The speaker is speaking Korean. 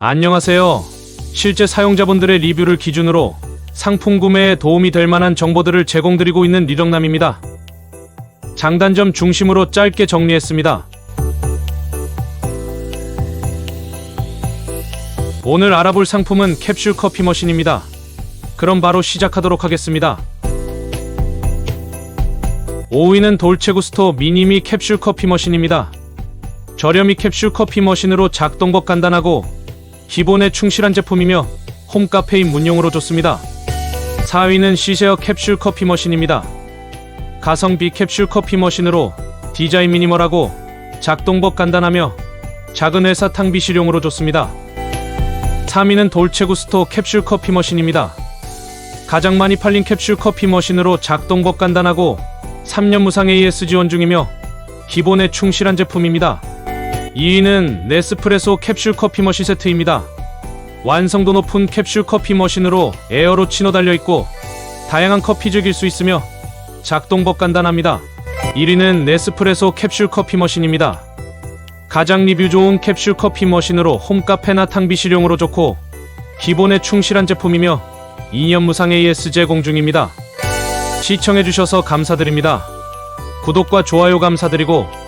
안녕하세요. 실제 사용자분들의 리뷰를 기준으로 상품 구매에 도움이 될 만한 정보들을 제공드리고 있는 리덕남입니다. 장단점 중심으로 짧게 정리했습니다. 오늘 알아볼 상품은 캡슐 커피 머신입니다. 그럼 바로 시작하도록 하겠습니다. 5위는 돌체구스토 미니미 캡슐 커피 머신입니다. 저렴이 캡슐 커피 머신으로 작동법 간단하고 기본에 충실한 제품이며 홈카페인 문용으로 좋습니다. 4위는 시세어 캡슐 커피 머신입니다. 가성비 캡슐 커피 머신으로 디자인 미니멀하고 작동법 간단하며 작은 회사 탕비 실용으로 좋습니다. 3위는 돌체구스토 캡슐 커피 머신입니다. 가장 많이 팔린 캡슐 커피 머신으로 작동법 간단하고 3년 무상 AS 지원 중이며 기본에 충실한 제품입니다. 2위는 네스프레소 캡슐 커피 머신 세트입니다. 완성도 높은 캡슐 커피 머신으로 에어로 치노 달려 있고 다양한 커피 즐길 수 있으며 작동법 간단합니다. 1위는 네스프레소 캡슐 커피 머신입니다. 가장 리뷰 좋은 캡슐 커피 머신으로 홈카페나 탕비 실용으로 좋고 기본에 충실한 제품이며 2년 무상 AS 제공 중입니다. 시청해주셔서 감사드립니다. 구독과 좋아요 감사드리고